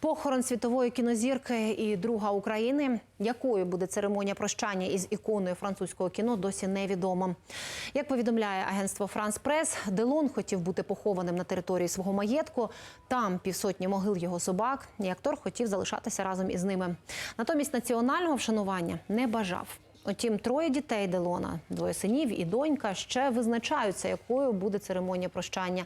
Похорон світової кінозірки і друга України. Якою буде церемонія прощання із іконою французького кіно, досі невідомо. Як повідомляє агентство Франс Прес, Делон хотів бути похованим на території свого маєтку. Там півсотні могил його собак, і актор хотів залишатися разом із ними. Натомість національного вшанування не бажав. Утім, троє дітей Делона, двоє синів і донька, ще визначаються, якою буде церемонія прощання.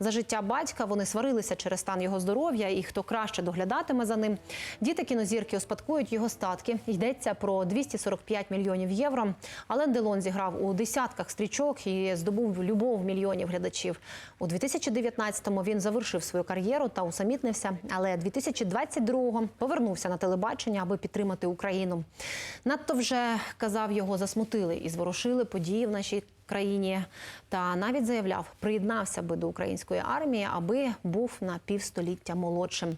За життя батька вони сварилися через стан його здоров'я і хто краще доглядатиме за ним. Діти кінозірки успадкують його статки. Йдеться про 245 мільйонів євро. Ален Делон зіграв у десятках стрічок і здобув любов мільйонів глядачів. У 2019-му він завершив свою кар'єру та усамітнився, але 2022-го повернувся на телебачення, аби підтримати Україну. Надто вже казав його засмутили і зворушили події в нашій країні. Та навіть заявляв, приєднався би до української армії, аби був на півстоліття молодшим.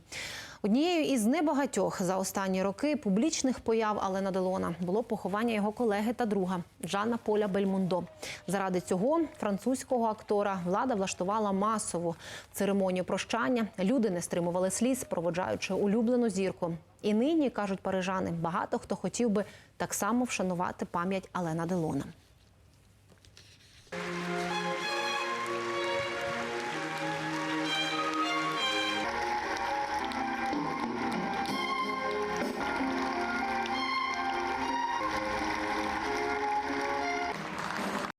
Однією із небагатьох за останні роки публічних появ Алена Делона було поховання його колеги та друга Жанна Поля Бельмундо. Заради цього французького актора влада влаштувала масову церемонію прощання. Люди не стримували сліз, проводжаючи улюблену зірку. І нині кажуть парижани, багато хто хотів би так само вшанувати пам'ять Алена Делона.